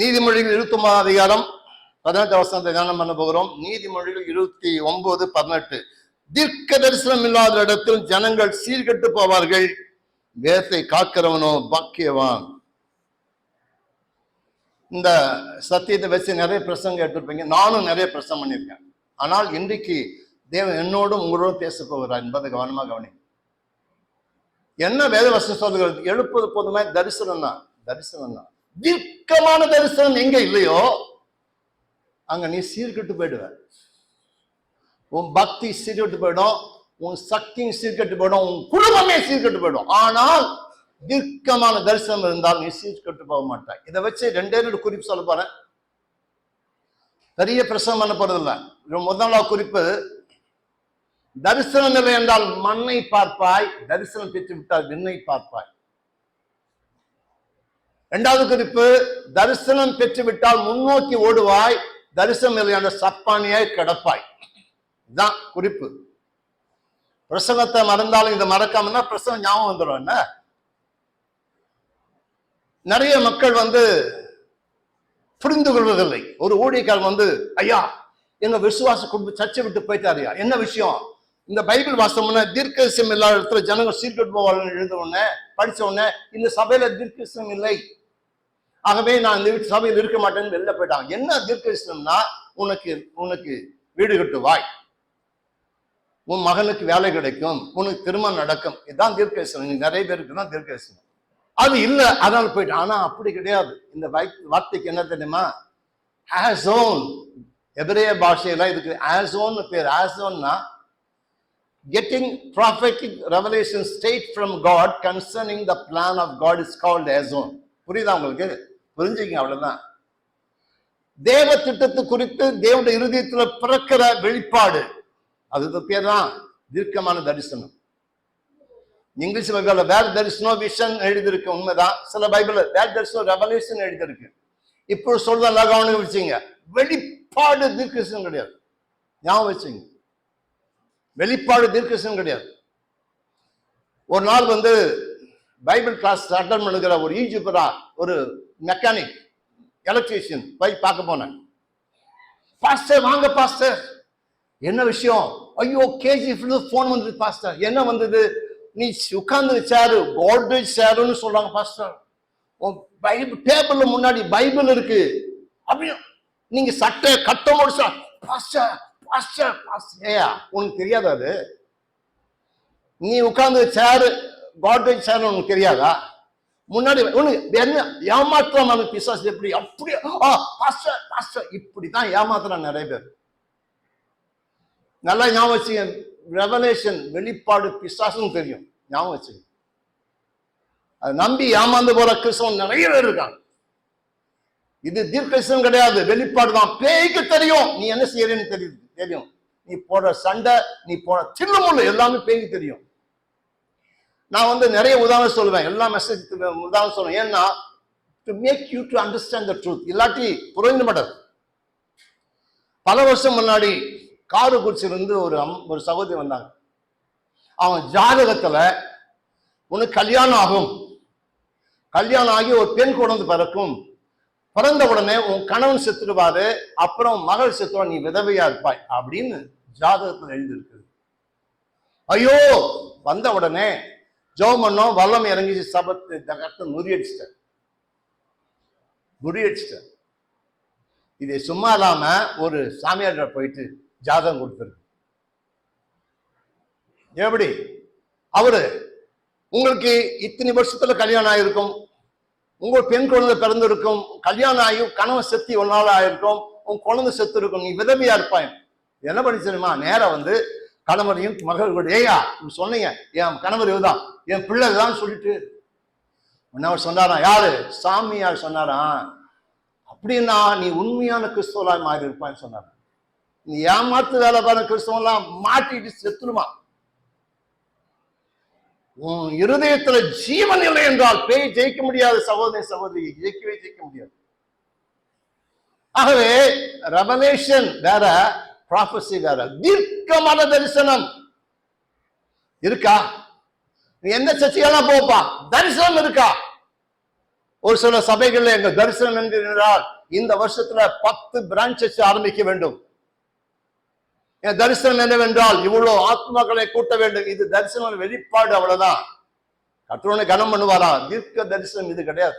நீதிமொழிகள் இருபத்தி ஒன்பதாம் அதிகாரம் பதினெட்டு வசனத்தை தியானம் பண்ண போகிறோம். நீதிமொழிகள் இருபத்தி ஒன்பது பதினெட்டு. தீர்க்க தரிசனம் இல்லாத இடத்தில் ஜனங்கள் சீர்கெட்டு போவார்கள். வேதத்தை காக்கிறவனோ பாக்கியவான். இந்த சத்தியத்தை வச்சு நிறைய பிரசங்கம் எடுத்திருப்பீங்க. நானும் நிறைய பிரசங்கம் பண்ணியிருக்கேன். ஆனால் இன்றைக்கு தேவன் என்னோடும் உங்களோடும் பேச போகிறார் என்பதை கவனமாக கவனி என்ன வேத வசனம் சொல்லுகிறது? எழுப்பது போதுமே தரிசனம் தான் தரிசனம் தான் தீர்க்கமான தரிசனம் எங்க இல்லையோ அங்க நீ சீர்கெட்டு போயிடுவ. உன் பக்தி சீர்கட்டு போயிடும் உன் சக்தி சீர்கெட்டு போயிடும் உன் குடும்பமே சீர்கெட்டு போயிடும். ஆனால் தீர்க்கமான தரிசனம் இருந்தால் நீ சீர்கட்டு போக மாட்டாய் இதை வச்சு ரெண்டே ரெண்டு குறிப்பு சொல்ல போறேன். பெரிய பிரசவம் பண்ண போறதில்லை இது முதலாவது குறிப்பு தரிசனம் இல்லை என்றால் மண்ணை பார்ப்பாய் தரிசனம் பெற்று விட்டால் விண்ணை பார்ப்பாய். இரண்டாவது குறிப்பு தரிசனம் பெற்று விட்டால் முன்னோக்கி ஓடுவாய் தரிசனம் இல்லை சப்பானியாய் கிடப்பாய். இதுதான் குறிப்பு. பிரசங்கத்தை மறந்தாலும் இதை மறக்காமன்னா பிரசங்கம் ஞாபகம் வந்துடும் என்ன? நிறைய மக்கள் வந்து புரிந்து கொள்வதில்லை. ஒரு ஊழியக்காரன் வந்து ஐயா எங்க விசுவாச குடும்ப சர்ச்சை விட்டு போயிட்டாருயா என்ன விஷயம்? இந்த பைபிள் வாசம்னா தீர்க்கசியம் இல்லாத இடத்துல ஜனங்கள் சீர்கெட்டு போவார்கள் எழுத உடனே படிச்ச உடனே இந்த சபையில தீர்க்கதரிசனம் இல்லை. ஆகவே நான் இந்த வீட்டு சபையில் இருக்க மாட்டேன்னு வெளில போயிட்டாங்க. என்ன தீர்க்கதரிசனம்னா உனக்கு உனக்கு வீடு கட்டுவாய். உன் மகனுக்கு வேலை கிடைக்கும். உனக்கு திருமணம் நடக்கும். இதுதான் தீர்க்கதரிசனம். நிறைய பேருக்கு தான் தீர்க்கதரிசனம். அது இல்ல அதனால போயிட்டு ஆனா அப்படி கிடையாது. இந்த வை- வார்த்தைக்கு என்ன தெரியுமா? ஆசோன் எபிரேய பாஷையில இதுக்கு ஆசோன்னு பேர். ஆசோன்னா getting prophetic revelation state from God concerning the plan of God is called ஆசோன் புரியுதா உங்களுக்கு? புரிஞ்சுக்கங்க அவ்வளவுதான். தேவ திட்டத்து குறித்து தேவனுடைய இருதயத்துல பிறக்கிற வெளிப்பாடு. அது பேர் தான் தீர்க்கமான தரிசனம். இங்கிலீஷ் பைபிள் வேர் தரிசனம் விஷன் எழுதியிருக்கு உண்மைதான். சில பைபிள் வேர் தரிசனம் ரெவல்யூஷன் எழுதியிருக்கு. இப்போ சொல்ற நல்லா கவனம் வச்சுங்க. வெளிப்பாடு தீர்க்கதரிசனம் கிடையாது. ஞாபகம் வச்சுங்க. வெளிப்பாடு தீர்க்கதரிசனம் கிடையாது. ஒரு நாள் வந்து பைபிள் கிளாஸ் அட்டன் பண்ணுகிற ஒரு ஈஜிபரா ஒரு மெக்கானிக் எலக்ட்ரீஷியன் போய் பார்க்க போனேன். பாஸ்டர் வாங்க பாஸ்டர் என்ன விஷயம்? ஐயோ கேஜி ஃபோன் வந்தது பாஸ்டர் என்ன வந்தது? நீ உட்கார்ந்து சேரு கோல்டேஜ் சேருன்னு சொல்றாங்க பாஸ்டர் பைபிள் டேபிள்ல முன்னாடி பைபிள் இருக்கு. அப்படியும் நீங்க சட்டை கட்ட முடிச்சா பாஸ்டர் பாஸ்டர் பாஸ்டர் ஏயா உனக்கு தெரியாதா அது? நீ உட்கார்ந்து சேரு கோல்டேஜ் சேருன்னு உனக்கு தெரியாதா? முன்னாடி உனக்கு என்ன? ஏமாற்றம் பிசாசு எப்படி? அப்படி இப்படிதான் ஏமாத்துறான் நிறைய பேர். நல்லா ஞாபகம் வச்சுங்க. ரெவலேஷன் வெளிப்பாடு பிசாசுன்னு தெரியும். ஞாபகம் வச்சுங்க. அதை நம்பி ஏமாந்து போற கிறிஸ்தவன் நிறைய பேர் இருக்காங்க. இது தீர்க்கதரிசனம் கிடையாது. வெளிப்பாடு தான். பேய்க்கு தெரியும். நீ என்ன செய்யறேன்னு தெரியுது தெரியும். நீ போடுற சண்டை நீ போடுற தில்லுமுள்ளு எல்லாமே பேய்க்கு தெரியும். நான் வந்து நிறைய உதாரணம் சொல்லுவேன் எல்லா மெசேஜ் உதாரணம் சொல்லுவேன் ஏன்னா to make you to understand the truth இல்லாட்டி புரிந்து மாட்டார் பல வருஷம் முன்னாடி காரைக்குறிச்சியிலிருந்து ஒரு அம் ஒரு சகோதரி வந்தாங்க. அவன் ஜாதகத்தில் உனக்கு கல்யாணம் ஆகும். கல்யாணம் ஆகி ஒரு பெண் குழந்தை பிறக்கும். பிறந்த உடனே உன் கணவன் செத்துடுவாரு. அப்புறம் மகள் செத்துவா நீ விதவையா இருப்பாய் அப்படின்னு ஜாதகத்தில் எழுதியிருக்கு. ஐயோ! வந்த உடனே ஜோம் பண்ணோம் வல்லம் இறங்கி சபத்து. தகர்த்து முறியடிச்சிட்டார். முறியடிச்சிட்டார். இது சும்மா இல்லாம ஒரு சாமியார்கிட்ட போயிட்டு ஜாதகம் கொடுத்துருக்கு எப்படி? அவரு உங்களுக்கு இத்தனை வருஷத்துல கல்யாணம் ஆயிருக்கும். உங்க பெண் குழந்தை பிறந்திருக்கும். கல்யாணம் ஆகி கணவன் செத்து ஒரு நாள் ஆயிருக்கும். உன் குழந்தை செத்து இருக்கும். நீ விதவியா இருப்பாய். என்ன பண்ணி தெரியுமா? நேரா வந்து கணவரையும் மகள் ஏயா நீ சொன்னீங்க. என் கணவர் இதுதான் என் பிள்ளை தான் சொல்லிட்டு. உடனே அவர் சொன்னாராம் யாரு? சாமியார் சொன்னாராம் அப்படின்னா நீ உண்மையான கிறிஸ்துவலாய் மாறி இருப்பான்னு சொன்னார். நீ ஏமாத்து வேலை பாரு கிறிஸ்தவெல்லாம் மாட்டிட்டு செத்துருமா? உன் இருதயத்துல ஜீவன் இல்லை என்றால் பேய் ஜெயிக்க முடியாது சகோதரி சகோதரி. ஜெயிக்கவே ஜெயிக்க முடியாது. ஆகவே ரெவலேஷன் வேற ப்ராஃபஸி வேற. தீர்க்கமான தரிசனம். இருக்கா? நீ எந்த சர்ச்சையெல்லாம் போப்பா? தரிசனம் இருக்கா? ஒரு சில சபைகள்ல எங்க தரிசனம் என்றால் இந்த வருஷத்துல பத்து பிரான்ச்சஸ் ஆரம்பிக்க வேண்டும். என் தரிசனம் என்னவென்றால் இவ்வளவு ஆத்மாக்களை கூட்ட வேண்டும். இது தரிசனம் வெளிப்பாடு அவ்வளவுதான். கற்றவனை கனம் பண்ணுவாரா? தீர்க்க தரிசனம் இது கிடையாது.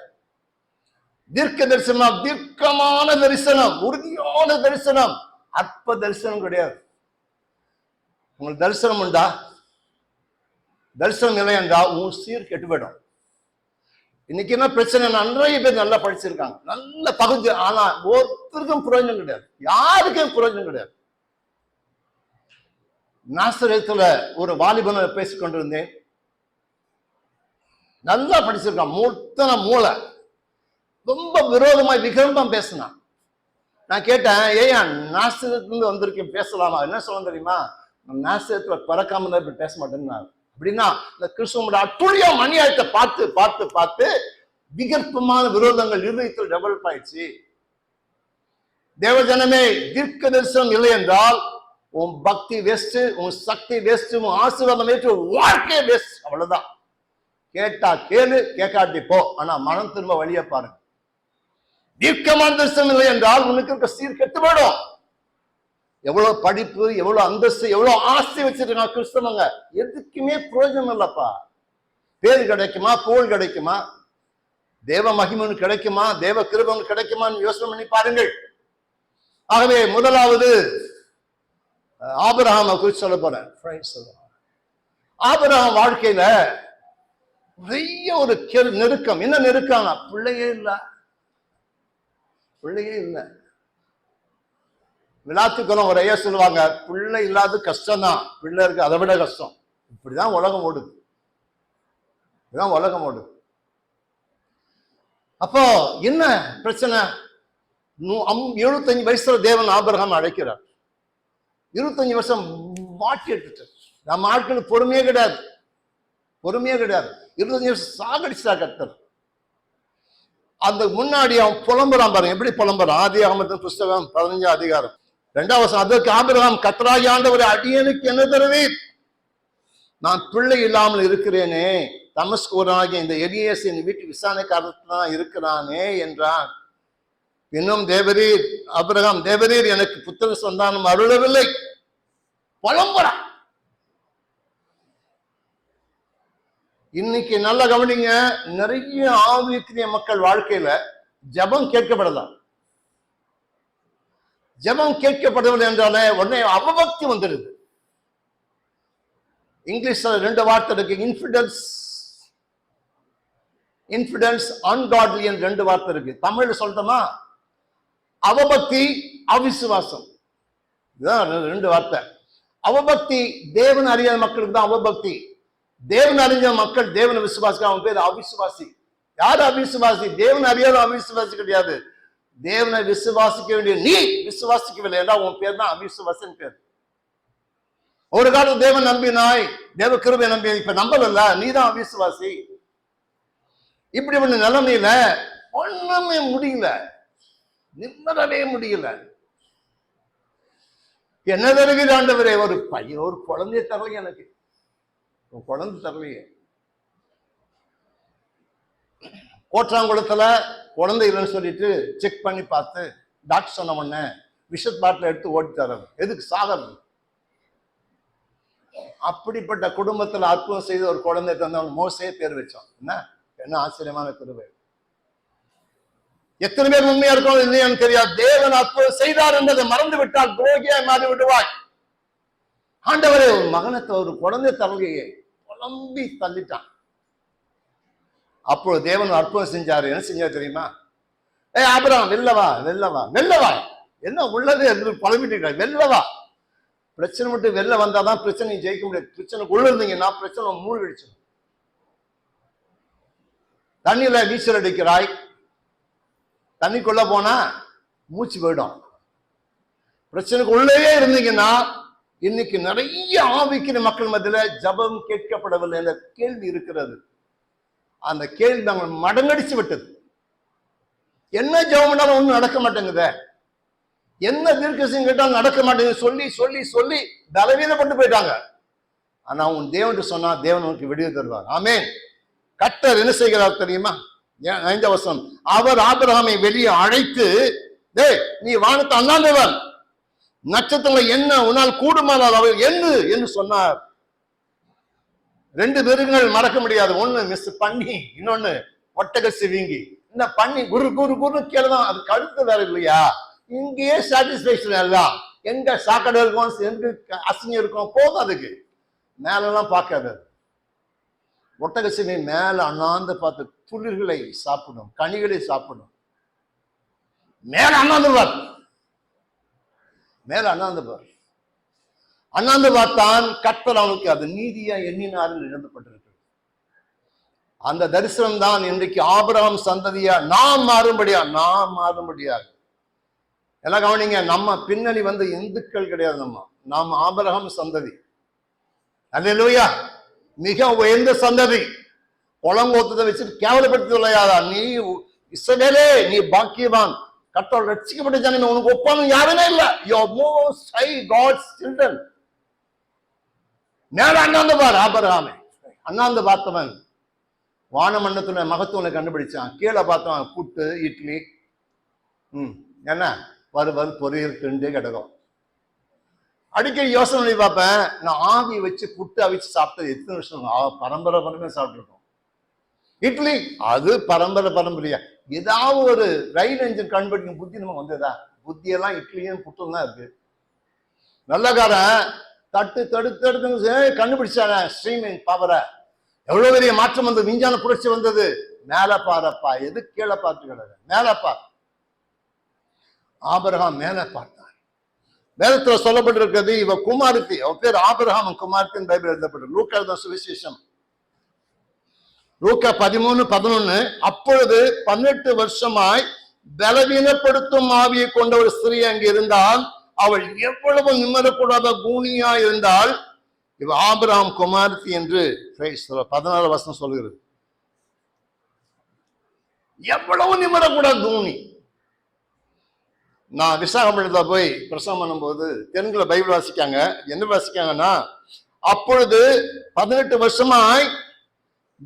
தீர்க்க தரிசனம் தீர்க்கமான தரிசனம் உறுதியான தரிசனம் அற்ப தரிசனம் கிடையாது. உங்களுக்கு தரிசனம் உண்டா? தரிசனம் இல்லை என்றால் உன் சீர் கெட்டு போயிடும் இன்னைக்கு என்ன பிரச்சனை? நிறைய பேர் நல்லா படிச்சிருக்காங்க. நல்ல பகுதி ஆனா ஒருத்தருக்கும் பிரயோஜனம் கிடையாது. யாருக்கும் பிரயோஜனம் கிடையாது. நாசரத்துல ஒரு வாலிபனை பேசிக்கொண்டிருந்தேன் நல்லா படிச்சிருக்கான் மூத்தன மூளை. ரொம்ப விரோதமாய் விகம்பம் பேசினான். நான் கேட்டேன் ஏயா நாசிரத்துல வந்திருக்கேன் பேசலாமா? என்ன சொல்ல தெரியுமா? நான் நாசிரத்துல பிறக்காம இருந்தா இப்படி பேச மாட்டேன்னு அப்படின்னா இந்த கிறிஸ்துவோட அட்டுழிய அநியாயத்தை பார்த்து பார்த்து பார்த்து விகற்பமான விரோதங்கள் இருதயத்தில் டெவலப் ஆயிடுச்சு. தேவஜனமே தீர்க்க தரிசனம் இல்லை என்றால் உன் பக்தி வேஸ்ட் உன் சக்தி வேஸ்ட் உன் ஆசீர்வாதம் வேஸ்ட் வாழ்க்கை வேஸ்ட் அவ்வளவுதான். கேட்டா கேளு கேட்காட்டி போ. ஆனா மனம் திரும்ப வழிய பாருங்க. தீர்க்கமான தரிசனம் இல்லை என்றால் உனக்கு இருக்க சீர் கெட்டு போயிடும். எவ்வளவு படிப்பு எவ்வளவு அந்தஸ்து எவ்வளவு ஆசை வச்சிருக்காங்க கிறிஸ்தவங்க. எதுக்குமே பிரயோஜனம் இல்லப்பா. பேர் கிடைக்குமா புகழ் கிடைக்குமா? தேவ மகிமன் கிடைக்குமா? தேவ கிருபம் கிடைக்குமான்னு யோசனை பண்ணி பாருங்கள். ஆகவே முதலாவது ஆபிரகாமை குறித்து சொல்ல போறேன். ஆபிரகாம் வாழ்க்கையில நிறைய ஒரு நெருக்கம். என்ன நெருக்கம்னா பிள்ளையே இல்லை. பிள்ளையே இல்லை. விழாத்துக்கணும் ஒரு ஐயா சொல்லுவாங்க பிள்ளை இல்லாத கஷ்டம்தான் பிள்ளை இருக்கு அதை விட கஷ்டம். இப்படிதான் உலகம் ஓடுது. இதுதான் உலகம் ஓடுது. அப்போ என்ன பிரச்சனை? அம்- எழுபத்தஞ்சு வயசுல தேவன் ஆபரகம் அழைக்கிறார். இருபத்தஞ்சு வருஷம் மாட்டி எடுத்துட்டார் நம்ம ஆட்களுக்கு பொறுமையே கிடையாது. பொறுமையே கிடையாது. இருபத்தஞ்சு வருஷம் சாகடிச்சா கத்தர் அந்த முன்னாடி அவன் புலம்புறான் பாருங்க. எப்படி புலம்புறான்? ஆதி அகமத்தின் புஸ்தகம் பதினஞ்சாம் அதிகாரம். ரெண்டாவது அதற்கு ஆபிரகாம் கத்தராகி ஆண்டவர் அடியனுக்கு என்ன தருவீர்? நான் பிள்ளை இல்லாமல் இருக்கிறேனே தமஸ்கூரனாகிய இந்த எரியஸ் என் வீட்டு விசாரணைக்காரத்தில் தான் இருக்கிறானே என்றான். இன்னும் தேவரீர் அபிரகாம் தேவரீர் எனக்கு புத்திர சந்தானம் அருளவில்லை. புலம்புறான் இன்னைக்கு நல்லா கவனிங்க நிறைய ஆவிக்குரிய மக்கள் வாழ்க்கையில ஜெபம் கேட்கப்படலாம். ஜெபம் கேட்கப்படவில்லை என்றாலே உடனே அவபக்தி வந்துடுது. இங்கிலீஷ்ல ரெண்டு வார்த்தை இருக்கு. இன்ஃபிடன்ஸ் இன்ஃபிடன்ஸ் அன்காட்லி என்று ரெண்டு வார்த்தை இருக்கு. தமிழ்ல சொல்லட்டுமா? அவபக்தி அவிசுவாசம். இதுதான் ரெண்டு வார்த்தை. அவபக்தி தேவன் அறியாத மக்களுக்கு தான் அவபக்தி. தேவன் அறிஞ்ச மக்கள் தேவனை விசுவாசிக்க அவன் பேர் அவிசுவாசி. யார் அவிசுவாசி? தேவன் அறியாத அவிசுவாசி கிடையாது. தேவனை விசுவாசிக்க வேண்டிய நீ விசுவாசிக்கவில்லை என்றால் உன் பேர் தான் அவிசுவாசன் பேர். ஒரு காலம் தேவன் நம்பினாய் தேவ கிருபை நம்பி இப்ப நம்பலல்ல நீ தான் அவிசுவாசி. இப்படி ஒண்ணு நிலைமையில ஒண்ணுமே முடியல. நிம்மதவே முடியல. என்ன தருகிற ஆண்டவரே? ஒரு பையன் ஒரு குழந்தைய தரல எனக்கு. உன் குழந்தை தரலையே. கோற்றாங்குளத்துல குழந்தை இல்லைன்னு சொல்லிட்டு செக் பண்ணி பார்த்து டாக்டர் சொன்ன உடனே விஷத் பாட்டில் எடுத்து ஓட்டி தர்றது எதுக்கு? சாகிறது அப்படிப்பட்ட குடும்பத்தில் அற்புதம் செய்து ஒரு குழந்தை தந்தவன் மோசே பேர் வச்சோம் என்ன? என்ன ஆச்சரியமான குருவை. எத்தனை பேர் உண்மையா இருக்கணும் இல்லையான்னு தெரியாது. தேவன் அற்புதம் செய்தார் என்பதை மறந்து விட்டால் துரோகியாய் மாறி விடுவாய். ஆண்டவரே ஒரு மகனத்தை ஒரு குழந்தை தரலையே. புலம்பி தள்ளிட்டான். அப்போ தேவன் அற்புதம் செஞ்சாரு. என்ன செஞ்சாரு தெரியுமா? ஏ அப்புறம் வெல்லவா வெல்லவா வெல்லவா என்ன உள்ளது என்று பழமிட்டு வெல்லவா பிரச்சனை மட்டும் வெளில வந்தாதான் பிரச்சனையை ஜெயிக்க முடியாது. பிரச்சனை உள்ள இருந்தீங்கன்னா பிரச்சனை மூழ்கிடுச்சு தண்ணியில நீச்சல் அடிக்கிறாய். தண்ணிக்குள்ள போனா மூச்சு போயிடும். பிரச்சனைக்கு உள்ளேயே இருந்தீங்கன்னா இன்னைக்கு நிறைய ஆவிக்கிற மக்கள் மத்தியில ஜபம் கேட்கப்படவில்லை என்ற கேள்வி இருக்கிறது. அந்த கேள்வி நம்ம மடங்கடிச்சு விட்டது. என்ன ஜெபம் பண்ணாலும் ஒன்றும் நடக்க மாட்டேங்குதே. என்ன தீர்க்கசியம் கேட்டாலும் நடக்க மாட்டேங்குது. சொல்லி சொல்லி சொல்லி பலவீனப்பட்டு போயிட்டாங்க. ஆனா உன் தேவன் சொன்னா தேவன் உனக்கு விடுதலை தருவார். ஆமேன். கட்டர் என்ன செய்கிறார் தெரியுமா? ஏன் ஐந்த அவர் ஆபிரகாமை வெளியே அழைத்து டேய் நீ வானத்தை அண்ணாந்தவன் நட்சத்திரங்களை என்ன உன்னால் கூடுமானால் அவர் என்று என்று சொன்னார். ரெண்டு மிருகங்கள் மறக்க முடியாது. ஒண்ணு மிஸ் பண்ணி இன்னொன்னு ஒட்டக சிவிங்கி இந்த பண்ணி குரு குரு குரு கேளுதான் அது கழுத்து வேற இல்லையா? இங்கேயே சாட்டிஸ்பேக்ஷன் எல்லாம். எங்க சாக்கடை இருக்கும் எங்க அசிங்கம் இருக்கும் போதும் அதுக்கு. மேலெல்லாம் பார்க்காது. ஒட்டக சிவி மேல அண்ணாந்து பார்த்து துளிர்களை சாப்பிடும் கனிகளை சாப்பிடும் மேல அண்ணாந்து பார். மேல அண்ணாந்துவார் அண்ணாந்து பார்த்தான் கர்த்தர் அவனுக்கு அது நீதியா எண்ணினார்கள் எழுதப்பட்டிருக்கு அந்த தரிசனம் தான் இன்றைக்கு ஆபரகம் சந்ததியா நாம் மாறும்படியா நாம் மாறும்படியா எல்லாம் கவனிங்க நம்ம பின்னணி வந்து இந்துக்கள் கிடையாது நம்ம. நாம் ஆபரகம் சந்ததி. அல்லேலூயா. மிக உயர்ந்த சந்ததி. குளங்கோத்தத்தை வச்சுட்டு கேவலப்படுத்தி விளையாதா நீ இசவேலே நீ பாக்கியவான். கர்த்தர் ரட்சிக்கப்பட்ட ஜனமே உனக்கு ஒப்பான யாருமே இல்லை. You most high God's children மேல அண்ணாந்து பார் ஆபரகாமே. அண்ணாந்து பார்த்தவன் வானமண்டத்துல மகத்துவனை கண்டுபிடிச்சான். கீழே பார்த்தவன் புட்டு இட்லி. ம் என்ன? வறுவல் பொரியல் திண்டு கிடக்கும் அடிக்கடி யோசனை பண்ணி பார்ப்பேன் நான் ஆவி வச்சு புட்டு அவிச்சு சாப்பிட்டது எத்தனை வருஷம் பரம்பரை பரம்பரை சாப்பிட்ருக்கோம் இட்லி அது பரம்பரை பரம்பரையா. ஏதாவது ஒரு ரயில் என்ஜின் கண்டுபிடிக்கும் புத்தி நமக்கு வந்ததா? புத்தியெல்லாம் இட்லியும் புட்டும் தான் இருக்கு. நல்லக்காரன் தட்டு தடுத்து தடுத்து கண்டுபிடிச்சான ஸ்ட்ரீமிங் பவரை எவ்வளவு பெரிய மாற்றம் வந்தது? விஞ்ஞான புரட்சி வந்தது. மேல பாரப்பா. எது கீழே பார்த்து கிடக்கு மேல பார் ஆபரகாம் மேல பார்த்தான் வேதத்துல சொல்லப்பட்டிருக்கிறது இவ குமாரத்தி அவ பேர் ஆபரகம் குமார்த்தின் பைபிள் எழுதப்பட்டு லூக்கா தான் சுவிசேஷம். லூக்கா பதிமூணு பதினொன்னு அப்பொழுது பன்னெட்டு வருஷமாய் பலவீனப்படுத்தும் ஆவியை கொண்ட ஒரு ஸ்திரீ அங்கு இருந்தால் அவள் எவ்வளவு நிம்மதப்படாத கூனியா இருந்தால் இவ ஆபிராம் குமாரத்தி என்று பதினாறு வருஷம் சொல்கிறது. எவ்வளவு நிம்மதப்படாத கூனி. நான் விசாகப்பட்டினத்தில் போய் பிரசவம் பண்ணும்போது தெலுங்குல பைபிள் வாசிக்காங்க. என்ன வாசிக்காங்கன்னா அப்பொழுது பதினெட்டு வருஷமாய்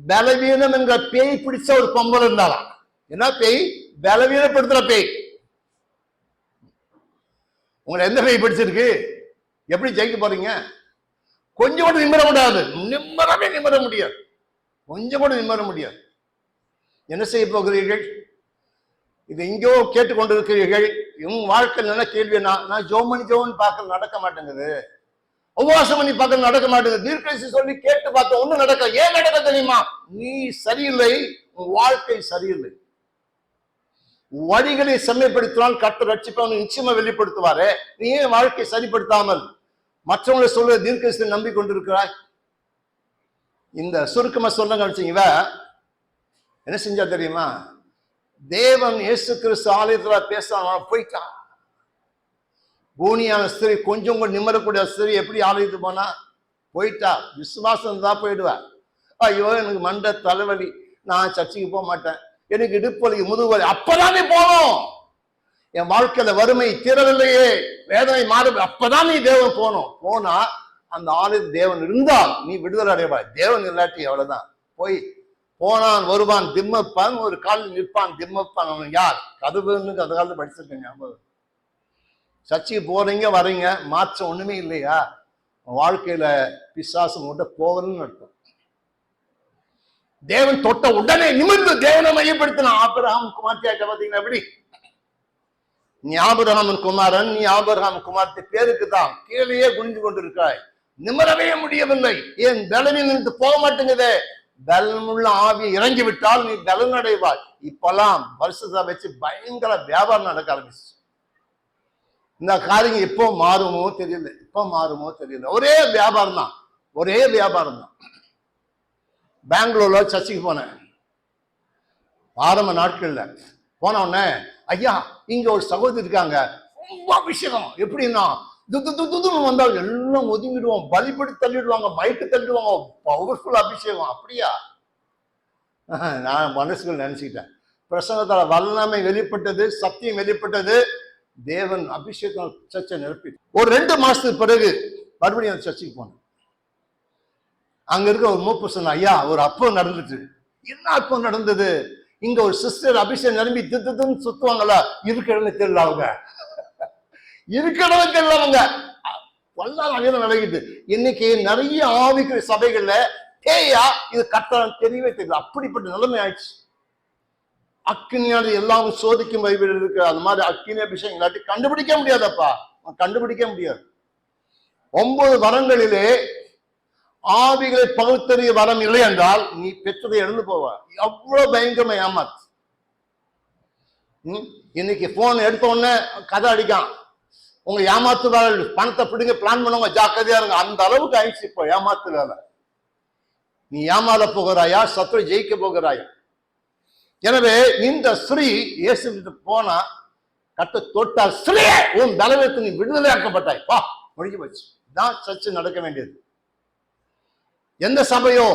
பலவீனம் என்ற பேய் பிடிச்ச ஒரு பொம்பல் இருந்தாலாம் என்ன பேய்? பலவீனப்படுத்துற பேய். உங்களை எந்த பேய் பிடிச்சிருக்கு? எப்படி ஜெயிக்க போறீங்க? கொஞ்சம் கூட நிம்மற முடியாது நிம்மரவே நிம்மற முடியாது. கொஞ்சம் கூட நிம்மற முடியாது. என்ன செய்ய போகிறீர்கள்? இது எங்கேயோ கேட்டுக்கொண்டிருக்கிறீர்கள். உங்க வாழ்க்கை என்ன கேள்வி நான் நான் ஜோமணி ஜோமன் பார்க்க நடக்க மாட்டேங்குது. உபவாசம் பண்ணி பார்க்க நடக்க மாட்டேங்குது. தீர்க்கசி சொல்லி கேட்டு பார்த்தோம் ஒன்றும் நடக்க ஏன் நடக்க தெரியுமா? நீ சரியில்லை. உன் வாழ்க்கை சரியில்லை. வழிகளை செம்மைப்படுத்தினால் கட்ட ரட்சிப்பவன் நிச்சயமா வெளிப்படுத்துவாரு. நீ ஏன் வாழ்க்கையை சரிப்படுத்தாமல் மற்றவங்களை சொல்ல தீர்க்கசி நம்பிக்கொண்டிருக்கிறாய்? இந்த சுருக்கமா சொல்லுங்க இவ என்ன செஞ்சா தெரியுமா? தேவன் இயேசு கிறிஸ்து ஆலயத்துல பேசுறான் போயிட்டான். பூனியான ஸ்திரீ கொஞ்சம் கூட நிம்மறக்கூடிய ஸ்திரீ எப்படி ஆலயத்துக்கு போனா? போயிட்டா. விசுவாசம் தான் போயிடுவா. ஐயோ எனக்கு மண்ட தலைவலி. நான் சர்ச்சுக்கு போக மாட்டேன். எனக்கு இடுப்பலி முதுவலி அப்பதான் நீ போனோம் என் வாழ்க்கையில வறுமை தீரவில்லையே. வேதனை மாறு அப்பதான் நீ தேவன் போகணும். போனா அந்த ஆலய தேவன் இருந்தால் நீ விடுதலை அடைவாய். தேவன் இல்லாட்டி அவ்வளவுதான். போய் போனான் வருவான் திம்மப்பான் ஒரு காலில் நிற்பான் திம்மப்பான். அவன் யார்? கதவுன்னு அந்த காலத்துல படிச்சிருக்கேன் ஞாபகம் சர்ச்சைக்கு போறீங்க வரீங்க மாற்றம் ஒண்ணுமே இல்லையா? வாழ்க்கையில பிசாசு மட்டும் போகணும்னு அர்த்தம். தேவன் தொட்ட உடனே நிமிர்ந்து தேவனை மையப்படுத்தின ஆபிரகாம் குமார்த்தியாட்ட பாத்தீங்கன்னா எப்படி? நீ ஆபிரகாமன் குமாரன் நீ ஆபிரகாம் குமார்த்தி பேருக்கு தான் கீழேயே குனிந்து கொண்டிருக்காய். நிமிரவே முடியவில்லை. ஏன் பலவீனத்து போக மாட்டேங்குதே? பலனுள்ள ஆவி இறங்கி விட்டால் நீ பலன் அடைவாய். இப்பெல்லாம் வருஷத்தை வச்சு பயங்கர வியாபாரம் நடக்க ஆரம்பிச்சு இந்த காரியம் எப்போ மாறுமோ தெரியல. எப்போ மாறுமோ தெரியல. ஒரே வியாபாரம் தான். ஒரே வியாபாரம் தான். பெங்களூர்ல சர்ச்சுக்கு போனேன். ஆரம்ப நாட்கள்ல. போன உடனே ஐயா இங்க ஒரு சகோதரி இருக்காங்க. ரொம்ப அபிஷேகம். எப்படின்னா துது துது வந்தால் எல்லாம் ஒதுங்கிடுவோம். பலிபடி தள்ளிடுவாங்க மைக்கு தள்ளிடுவாங்க. பவர்ஃபுல் அபிஷேகம். அப்படியா? ஆஹ், நான் மனசுக்குள்ள நினைச்சுக்கிட்டேன். பிரசங்கத்தால் வல்லமை வெளிப்பட்டது சத்தியம் வெளிப்பட்டது. தேவன் அபிஷேகம் சர்ச்சை நிரப்பி. ஒரு ரெண்டு மாசத்துக்கு பிறகு மறுபடியும் சர்ச்சைக்கு சர்ச்சுக்கு போனேன். அங்க இருக்க ஒரு மூப்பு சொன்ன ஐயா ஒரு அப்பம் நடந்துச்சு. என்ன அப்பம் நடந்தது? இங்க ஒரு சிஸ்டர் அபிஷேகம் நிரம்பி தித்துன்னு சுத்துவாங்களா இருக்கிறவங்க தெரியல அவங்க இருக்கிறவங்க தெரியல அவங்க வல்லாத அகிலம் நடக்குது இன்னைக்கு நிறைய ஆவிக்கிற சபைகள்ல ஏயா இது கட்டணம் தெரியவே தெரியல. அப்படிப்பட்ட நிலைமை ஆயிடுச்சு. அக்கினியால் எல்லாம் சோதிக்கும் பைபிள் இருக்கு. அந்த மாதிரி அக்கினி அபிஷேகம் இல்லாட்டி கண்டுபிடிக்க முடியாதப்பா. கண்டுபிடிக்க முடியாது. ஒன்பது வரங்களிலே ஆவிகளை பகுத்தறிய வரம் இல்லை என்றால் நீ பெற்றதை எழுந்து போவ எவ்வளவு பயங்கரமா ஏமாத்து இன்னைக்கு போன் எடுத்த உடனே கதை அடிக்கான். உங்க ஏமாத்துவார்கள் பணத்தை பிடிங்க பிளான் பண்ணுவாங்க ஜாக்கிரதையா இருங்க. அந்த அளவுக்கு ஆயிடுச்சு இப்போ ஏமாத்து வேலை நீ ஏமாத போகிறாயா சத்ரு ஜெயிக்க போகிறாயா? எனவே இந்த ஸ்ரீ இயேசு போனா கட்ட தொட்டால் ஸ்ரீ உன் பலவீனத்தை நீ விடுதலையாக்கப்பட்டாய். வா முடிஞ்சு போச்சு. தான் சர்ச்சை நடக்க வேண்டியது. எந்த சபையோ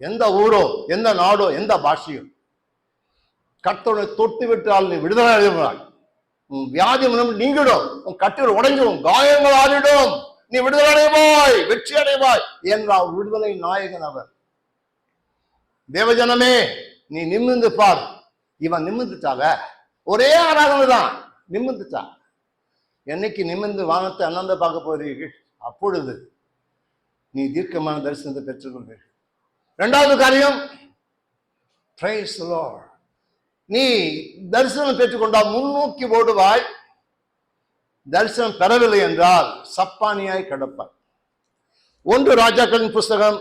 எந்த ஊரோ எந்த நாடோ எந்த பாஷையோ கர்த்தனை தொட்டு விட்டால் நீ விடுதலை அடைவாய். உன் வியாதி நீங்கிடும் உன் கட்டுகள் உடைஞ்சிடும் காயங்கள் ஆறிடும் நீ விடுதலை அடைவாய் வெற்றி அடைவாய் என்றார் விடுதலை நாயகன் அவர். தேவஜனமே நீ நிமிர்ந்து பார். இவன் நிமிர்ந்துட்டாவ? ஒரே ஆராதனை தான். நிமிர்ந்துட்டா. என்னைக்கு நிமிர்ந்து வானத்தை அண்ணந்த பார்க்க போறீர்கள் அப்பொழுது. நீ தீர்க்கமான தரிசனத்தை பெற்றுக்கொள்வீர்கள் ரெண்டாவது காரியம் Praise நீ தரிசனம் பெற்றுக்கொண்டால் முன்னோக்கி ஓடுவாய். தரிசனம் பெறவில்லை என்றால் சப்பானியாய் கிடப்பாய். ஒன்று ராஜாக்களின் புஸ்தகம்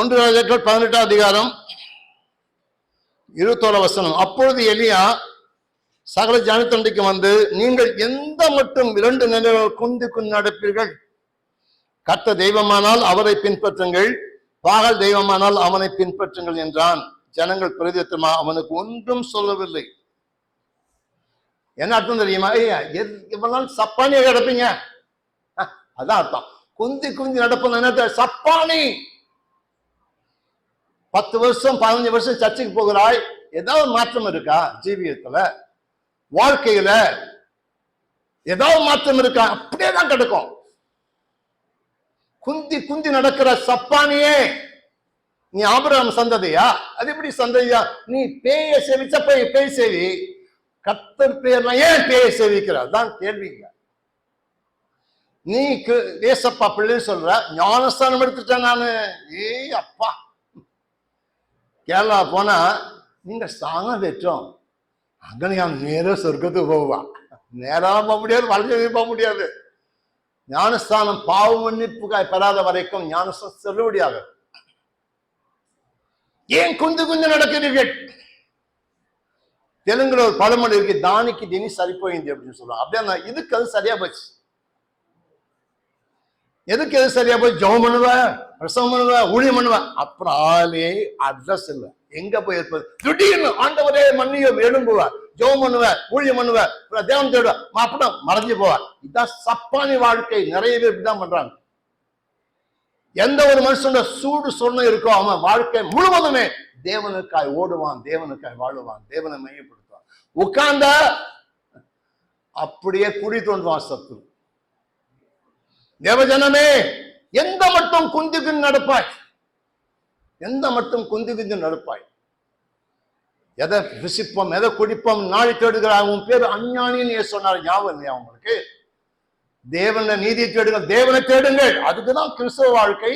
ஒன்று ராஜாக்கள் பதினெட்டாம் அதிகாரம் இருபத்தோர வசனம். அப்பொழுது எலியா சகல ஜனத்தண்டைக்கு வந்து நீங்கள் எந்த மட்டும் இரண்டு நிலைகள் குந்தி குந்தி நடப்பீர்கள்? கத்த தெய்வமானால் அவரை பின்பற்றுங்கள். பாகல் தெய்வமானால் அவனை பின்பற்றுங்கள் என்றான். ஜனங்கள் பிரதித்தமா அவனுக்கு ஒன்றும் சொல்லவில்லை. என்ன அர்த்தம் தெரியுமா? ஐயா எது- இவ்வளவு நாள் சப்பானியா கிடப்பீங்க? அஹ், அதான் அர்த்தம். குந்தி குந்தி நடப்பது என்ன சப்பானி! பத்து வருஷம் பதினஞ்சு வருஷம் சர்ச்சுக்கு போகிறாய். ஏதாவது மாற்றம் இருக்கா ஜீவியத்துல? வாழ்க்கையில ஏதாவது மாற்றம் இருக்கா? அப்படியே தான் கிடக்கும். குந்தி குந்தி நடக்கிற சப்பானியே. நீ ஆபிரகாம் சந்ததியா? அது எப்படி சந்ததியா? நீ பேய சேவிச்ச பேய் பேய் சேவி. கத்தர் பேர்ல ஏன் பேய சேவிக்கிறார் தான் கேள்விங்க நீ ஏசப்பா பிள்ளைன்னு சொல்ற ஞானஸ்தானம் எடுத்துட்டேன் நானு. ஏய் அப்பா. கேரளா போனா நீங்க சாங்க பெற்றோம் அங்க நேரம் சொர்க்கத்துக்கு போவா. நேரம் போக முடியாது வளைஞ்சு போக முடியாது. ஞானஸ்தானம் பாவ மன்னிப்புக்காய் பெறாத வரைக்கும் ஞானஸ்தானம் செல்லுபடியாக. ஏன் குந்து குந்து நடக்கிறீர்கள்? தெலுங்குல ஒரு பழமொழி இருக்கு தானிக்கு தினி சரிப்போயிந்து அப்படின்னு சொல்லுவாங்க. அப்படியே நான் இதுக்கு அது சரியா போச்சு. எதுக்கு எது சரியா போய் ஜெபம் பண்ணுவேன் பிரசவம் பண்ணுவேன் ஊழியம் பண்ணுவேன் அப்புறம் ஆளே அட்ரஸ் இல்லை. எங்க போய் இருப்பது திடீர்னு ஆண்டவரே மன்னியும் எழும்புவார். ஜெபம் பண்ணுவேன் ஊழியம் பண்ணுவேன் தேவன் தேடுவேன் அப்புறம் மறைஞ்சு போவார். இதுதான் சப்பானி வாழ்க்கை. நிறைய பேர் இப்படிதான் பண்றாங்க. எந்த ஒரு மனுஷனோட சூடு சொன்ன இருக்கோ அவன் வாழ்க்கை முழுவதுமே தேவனுக்காய் ஓடுவான் தேவனுக்காய் வாழுவான் தேவனை மையப்படுத்துவான். உட்கார்ந்த அப்படியே குடி தோன்றுவான் சத்து. தேவஜனமே எந்த மட்டும் குந்தி நடப்பாய்? எந்த மட்டும் குந்தி நடப்பாய்? எதை விசிப்பம் எதை குடிப்பம் நாடி தேடுகிறார் உன் பேர் அஞ்ஞானின்னு சொன்னார்? ஞாபகம் இல்லையா உங்களுக்கு? தேவன நீதியை தேடுங்கள் தேவனை தேடுங்கள். அதுக்குதான் கிறிஸ்தவ வாழ்க்கை.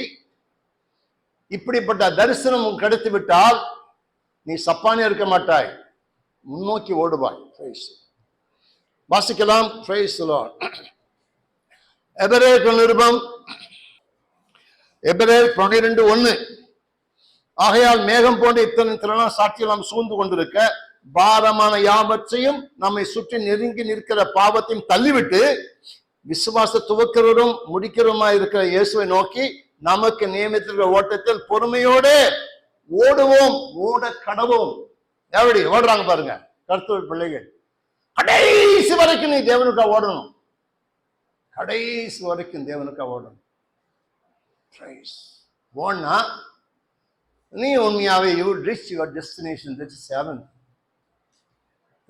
இப்படிப்பட்ட தரிசனம் கிடைத்து விட்டால் நீ சப்பானே இருக்க மாட்டாய். முன்னோக்கி ஓடுவாய். வாசிக்கலாம். எபரே நிருபம் எபரே பன்னிரெண்டு ஒன்று ஆகையால் மேகம் போன்ற இத்தனை திறனான சாட்சியில் நாம் சூழ்ந்து கொண்டிருக்க பாரமான யாவற்றையும் நம்மை சுற்றி நெருங்கி நிற்கிற பாவத்தையும் தள்ளிவிட்டு விசுவாச துவக்கிறவரும் முடிக்கிறவருமா இருக்கிற இயேசுவை நோக்கி நமக்கு நியமித்திருக்கிற ஓட்டத்தில் பொறுமையோடு ஓடுவோம் ஓட கடவோம். எப்படி ஓடுறாங்க பாருங்க கருத்து பிள்ளைகள். கடைசி வரைக்கும் நீ தேவனுக்கா ஓடணும். கடைசி வரைக்கும் தேவனுக்கா ஓடணும். ஓடனா நீ உண்மையாவே you reach your destination that is heaven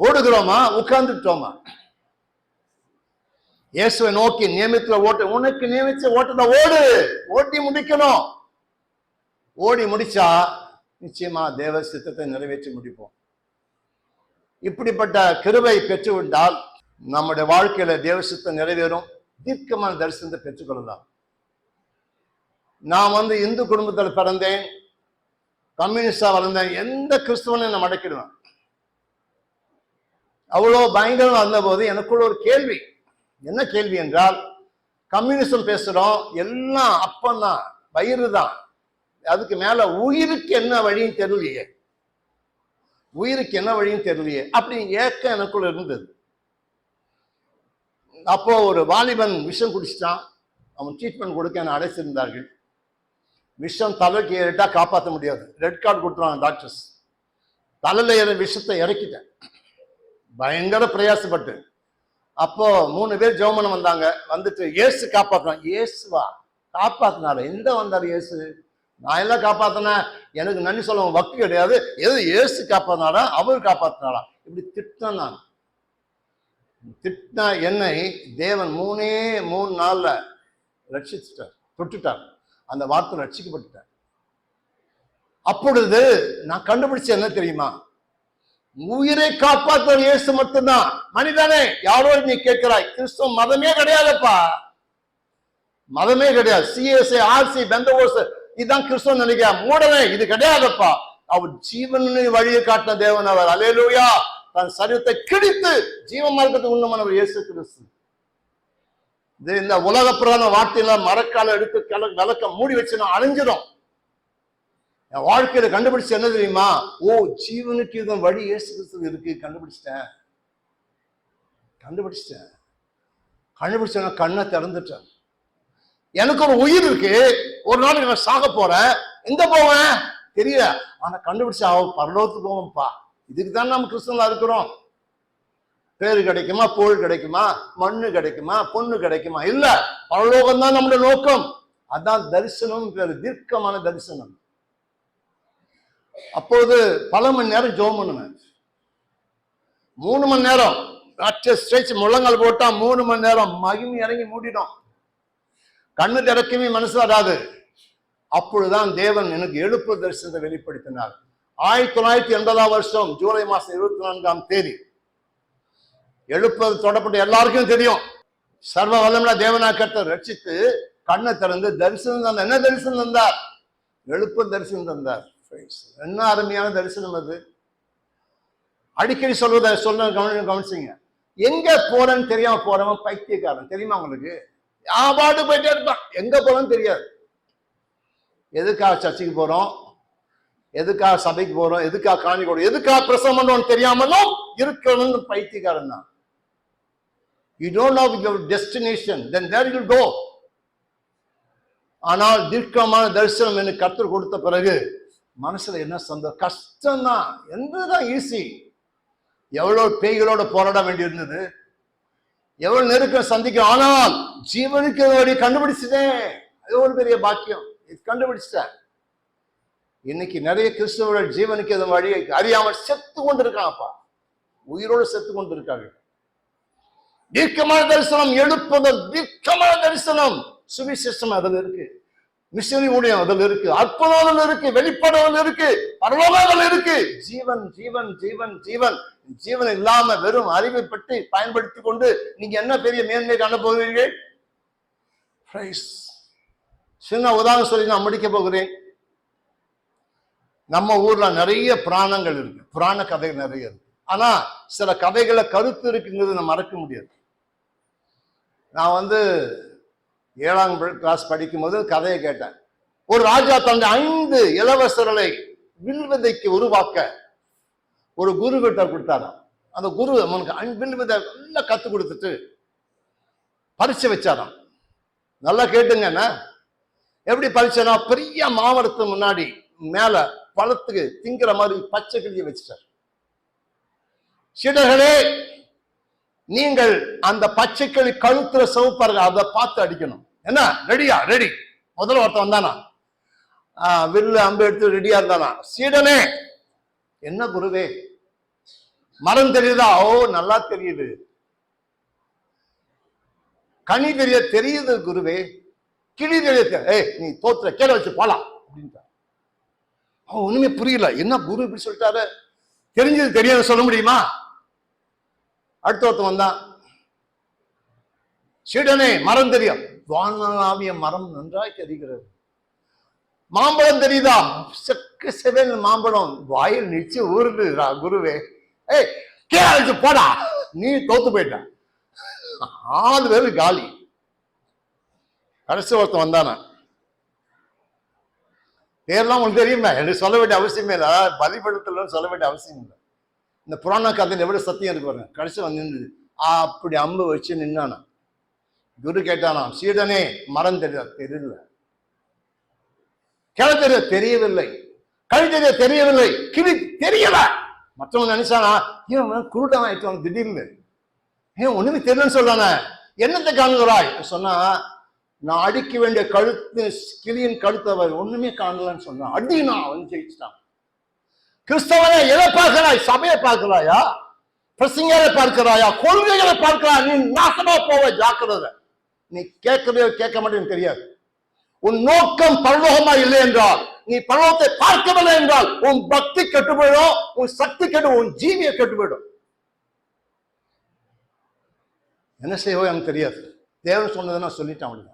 ஓடுகிறோமா? உட்கார்ந்துட்டோமா? இயேசுவை நோக்கி நியமித்துல ஓட்டு உனக்கு நியமிச்ச ஓட்டத்தை ஓடு ஓட்டி முடிக்கணும். ஓடி முடிச்சா நிச்சயமா தேவ சித்தத்தை நிறைவேற்றி முடிப்போம். இப்படிப்பட்ட கிருவை பெற்றுவிட்டால் நம்முடைய வாழ்க்கையில தேவ சித்தம் நிறைவேறும். தீர்க்கமான தரிசனத்தை பெற்றுக்கொள்ளலாம். நான் வந்து இந்து குடும்பத்தில் பிறந்தேன். கம்யூனிஸ்டா வளர்ந்தேன் எந்த கிறிஸ்துவனையும் நான் மடக்கிடுவேன். அவ்வளோ பயங்கரம் வந்தபோது எனக்குள்ள ஒரு கேள்வி. என்ன கேள்வி என்றால் கம்யூனிசம் பேசுகிறோம் எல்லாம் அப்பந்தான் வயிறு தான். அதுக்கு மேலே உயிருக்கு என்ன வழியும் தெரியலையே. உயிருக்கு என்ன வழியும் தெரியலையே. அப்படி ஏக்கம் எனக்குள்ள இருந்தது. அப்போ ஒரு வாலிபன் விஷம் குடிச்சிட்டான். அவன் ட்ரீட்மெண்ட் கொடுக்க என்னை அடைச்சிருந்தார்கள் விஷம் தலைக்கு ஏறிட்டா காப்பாற்ற முடியாது. ரெட் கார்டு கொடுத்துருவாங்க டாக்டர்ஸ் தலையில் ஏற விஷத்தை இறக்கிட்டேன். பயங்கர பிரயாசப்பட்டு. அப்போ மூணு பேர் ஜெவமனம் வந்தாங்க. வந்துட்டு ஏசு காப்பாற்றினான் இயேசுவா காப்பாத்தினாரு. எந்த வந்தார் இயேசு? நான் எல்லாம் காப்பாத்தினேன். எனக்கு நன்றி சொல்ல வக்கு கிடையாது. எது ஏசு காப்பாத்தினாரா? அவர் காப்பாத்தினாரா? இப்படி திட்டம் நான். திட்டின என்னை தேவன் மூணே மூணு நாளில் ரட்சிச்சுட்டார். தொட்டுட்டார். அந்த வார்த்தை ரட்சிக்கப்பட்டுட்டேன் அப்பொழுது நான் கண்டுபிடிச்ச என்ன தெரியுமா? உயிரை காப்பாற்ற இயேசு மட்டும்தான். மனிதனே யாரோ நீ கேட்கிறாய் கிறிஸ்துவ மதமே கிடையாதுப்பா. மதமே கிடையாது. சிஎஸ்ஏ ஆர்சி பெந்தகோஸ் இதுதான் கிறிஸ்துவ நினைக்கிற. மூடவே இது கிடையாதுப்பா. அவர் ஜீவனின் வழியை காட்டின தேவன் அவர். அலேலூயா தன் சரீரத்தை கிழித்து ஜீவ மார்க்கத்துக்கு உண்ணமானவர் இயேசு கிறிஸ்து. இது இந்த உலக பிரதான வார்த்தையில மரக்கால எடுத்து கிள விளக்க மூடி வச்சு நான் அழிஞ்சிடும் என் வாழ்க்கையில கண்டுபிடிச்சு என்ன தெரியுமா? ஓ ஜீவனுக்கு இதன் வழி இயேசு கிறிஸ்து இருக்கு. கண்டுபிடிச்சிட்டேன். கண்டுபிடிச்சிட்டேன். கண்டுபிடிச்ச கண்ணை திறந்துட்டேன். எனக்கு ஒரு உயிர் இருக்கு. ஒரு நாளைக்கு நான் சாக போறேன். எங்க போவேன்? தெரியல. ஆனா கண்டுபிடிச்சா அவன் பரலோகத்துக்கு போவோம்ப்பா. இதுக்கு தான் நம்ம கிறிஸ்தவங்களா இருக்கிறோம். பேரு கிடைக்குமா புகழ் கிடைக்குமா மண்ணு கிடைக்குமா பொண்ணு கிடைக்குமா? இல்ல பரலோகம் தான் நம்முடைய நோக்கம். அதான் தரிசனம் பேரு தீர்க்கமான தரிசனம். அப்போது பல மணி நேரம் ஜோம் பண்ணுவேன். மூணு மணி நேரம் ஸ்ட்ரெச் முழங்கால் போட்டா மூணு மணி நேரம் மகிமை இறங்கி மூடிடும். கண்ணு திறக்குமே மனசு வராது. அப்பொழுதுதான் தேவன் எனக்கு எழுப்பு தரிசனத்தை வெளிப்படுத்தினார். ஆயிரத்தி தொள்ளாயிரத்தி எண்பதாம் வருஷம் ஜூலை மாசம் இருபத்தி நான்காம் தேதி. எழுப்பது தொடப்பட்ட எல்லாருக்கும் தெரியும். சர்வ வல்லமுள்ள தேவனாக்கத்தை ரட்சித்து கண்ணை திறந்து தரிசனம் தந்தார். என்ன தரிசனம் தந்தார்? எழுப்பு தரிசனம் தந்தார். என்ன அருமையான தரிசனம் அது. அடிக்கடி சொல்வதை சொல்ல கவனி கவனிச்சிங்க. எங்க போறேன்னு தெரியாம போறவன் பைத்தியக்காரன். தெரியுமா உங்களுக்கு? யாபாடு போயிட்டே இருப்பான். எங்க போறோம்னு தெரியாது. எதுக்காக சர்ச்சுக்கு போறோம்? எதுக்காக சபைக்கு போறோம்? எதுக்காக காணி போறோம்? எதுக்காக பிரசவம் பண்றோம்னு தெரியாமலும் இருக்கணும்னு பைத்தியக்காரன் தான். You don't know your destination then where you go ஆனால் தீர்க்கமான தரிசனம் எனக்கு கற்றுக் கொடுத்த பிறகு மனசுல என்ன சந்தோஷம் கஷ்டம்தான். எந்ததான் ஈஸி எவ்வளோ பேய்களோட போராட வேண்டியிருந்தது. எவ்வளவு நெருக்கம் சந்திக்கும் ஆனால் ஜீவனுக்கு ஒரு வழி கண்டுபிடிச்சிட்டேன். அது ஒரு பெரிய பாக்கியம். இது கண்டுபிடிச்சிட்டேன். இன்னைக்கு நிறைய கிறிஸ்தவர்கள் ஜீவனுக்கு எதுவும் வழி அறியாமல் செத்து கொண்டு இருக்காங்கப்பா உயிரோடு செத்து கொண்டு இருக்காங்க தீர்க்கமான தரிசனம் எழுப்புதல் தீர்க்கமான தரிசனம். சுவிசேஷம் அதில் இருக்கு. மிஷனரி ஊழியம் அதில் இருக்கு. அற்புதம் அதில் இருக்கு. வெளிப்பாடு அதில் இருக்கு. பரலோகம் அதில் இருக்கு. ஜீவன் ஜீவன் ஜீவன் ஜீவன். ஜீவன் இல்லாம வெறும் அறிவை பற்றி பயன்படுத்தி கொண்டு நீங்க என்ன பெரிய மேன்மை காண போகிறீர்கள்? சின்ன உதாரணம் சொல்லி நான் முடிக்க போகிறேன். நம்ம ஊர்ல நிறைய புராணங்கள் இருக்கு. புராண கதைகள் நிறைய இருக்கு. ஆனா சில கதைகளை கருத்து இருக்குங்கிறது நம்ம மறக்க முடியாது. நான் வந்து ஏழாம் கிளாஸ் படிக்கும்போது கதையை கேட்டேன். ஒரு ராஜா தன்னுடைய ஐந்து இளவரசர்களை வில்விதைக்கு உருவாக்க ஒரு குரு கிட்ட கொடுத்தாராம். அந்த குரு அவனுக்கு ஐந்து வில்விதை நல்லா கத்து கொடுத்துட்டு பரிசு வச்சாராம். நல்லா கேட்டுங்க என்ன? எப்படி பரிசனா பெரிய மாவட்டத்துக்கு முன்னாடி மேல பழத்துக்கு திங்கிற மாதிரி பச்சை கிளியை வச்சுட்டார். சிடர்களே நீங்கள் அந்த பச்சைக்கிளி கழுத்துல சிவப்பாருங்க அதை பார்த்து அடிக்கணும். என்ன? ரெடியா? ரெடி. முதல்ல ஒருத்தன் வந்தானா? ஆஹ் வில்லு அம்பு எடுத்து ரெடியா இருந்தானா? சீடனே என்ன குருவே? மரம் தெரியுதா? ஓ நல்லா தெரியுது. கனி தெரிய தெரியுது குருவே. கிளி தெரிய ஏய் நீ தோத்துற கீழே வச்சு போலாம் அப்படின்ட்டு. அவன் ஒண்ணுமே புரியல. என்ன குரு இப்படி சொல்லிட்டாரு? தெரிஞ்சது தெரியாது சொல்ல முடியுமா? அடுத்த ஒருத்தன் வந்தான். சீடனே மரம் தெரியும். வானாவிய மரம் நன்றாய் தெரிகிறது. மாம்பழம் தெரியுதா? செக்கு செவன் மாம்பழம். வாயில் நிச்சு ஊறுதுடா குருவே. ஏய் கீழே போடா. நீ தோத்து போயிட்ட. ஆறு பேரு காலி. கடைசி ஒருத்தன் வந்தானா? பேர்லாம் உங்களுக்கு தெரியுமே? எனக்கு சொல்ல வேண்டிய அவசியமே இல்லை. பலிபடுத்தல சொல்ல வேண்டிய அவசியம் இல்லை. இந்த புராண கதையில் எவ்வளவு சத்தியம் இருக்கு பாருங்க. கடைசி வந்து நின்றுது அப்படி அம்பு வச்சு நின்னானா. குரு கேட்டானா சீடனே மரம் தெரியல தெரியல. கிளை தெரிய தெரியவில்லை. கழி தெரிய தெரியவில்லை. கிளி தெரியல. மற்றவங்க நினைச்சானா ஏன் குருட்டம் ஆயிட்டு திடீர்னு. ஏன் ஒண்ணுமே தெரியலன்னு சொல்றானே. என்னத்தை காணுகிறாய்? சொன்னா நான் அடிக்க வேண்டிய கழுத்து கிளியின் கழுத்தை அவர் ஒண்ணுமே காணலன்னு சொன்னான். அடினா அவன் ஜெயிச்சிட்டான். கிறிஸ்தவனை எதை பார்க்கிறாய்? சபையை பார்க்கிறாயா? பிரசங்கரை பார்க்கிறாயா? கொள்கைகளை பார்க்கிறாய்? நீ நாசமா போவ ஜாக்கிரதை. நீ கேட்கவே கேட்க மாட்டேன்னு தெரியாது. உன் நோக்கம் பரலோகமா இல்லை என்றால் நீ பரலோகத்தை பார்க்கவில்லை என்றால் உன் பக்தி கெட்டு போயிடும் உன் சக்தி கெட்டு உன் ஜீவிய கெட்டு போயிடும் என்ன செய்வோ எனக்கு தெரியாது. தேவன் சொன்னதை நான் சொல்லிட்டேன் அவனுக்கு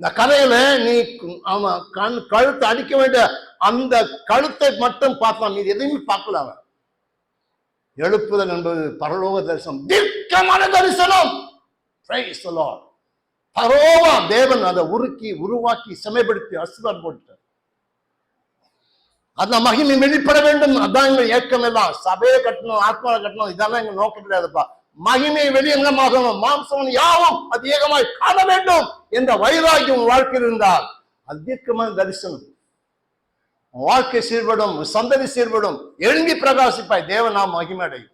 இந்த கதையில நீ அவன் கண் கழுத்தை அடிக்க வேண்டிய அந்த கழுத்தை மட்டும் பார்த்தான் மீது எதையுமே பார்க்கல அவன். எழுப்புதல் என்பது பரலோக தரிசனம். தீர்க்கமான தரிசனம். பரோவா தேவன் அதை உருக்கி உருவாக்கி செமைப்படுத்தி அசுதான் போட்டார் அந்த மகிமை வெளிப்பட வேண்டும். அதான் எங்க ஏக்கம் எல்லாம். சபையை கட்டணும் ஆத்மாவை கட்டணும். இதெல்லாம் எங்க நோக்கம் கிடையாதுப்பா. மகிமை வெளியங்கமாகணும் மாம்சம் யாவும் அதிகமாய் காண வேண்டும் என்ற வைராகியம் உன் வாழ்க்கையில் இருந்தால் அது தீர்க்கமான தரிசனம். வாழ்க்கை சீர்படும் சந்ததி சீர்படும் எழுங்கி பிரகாசிப்பாய் தேவன் நாம் மகிமடையும்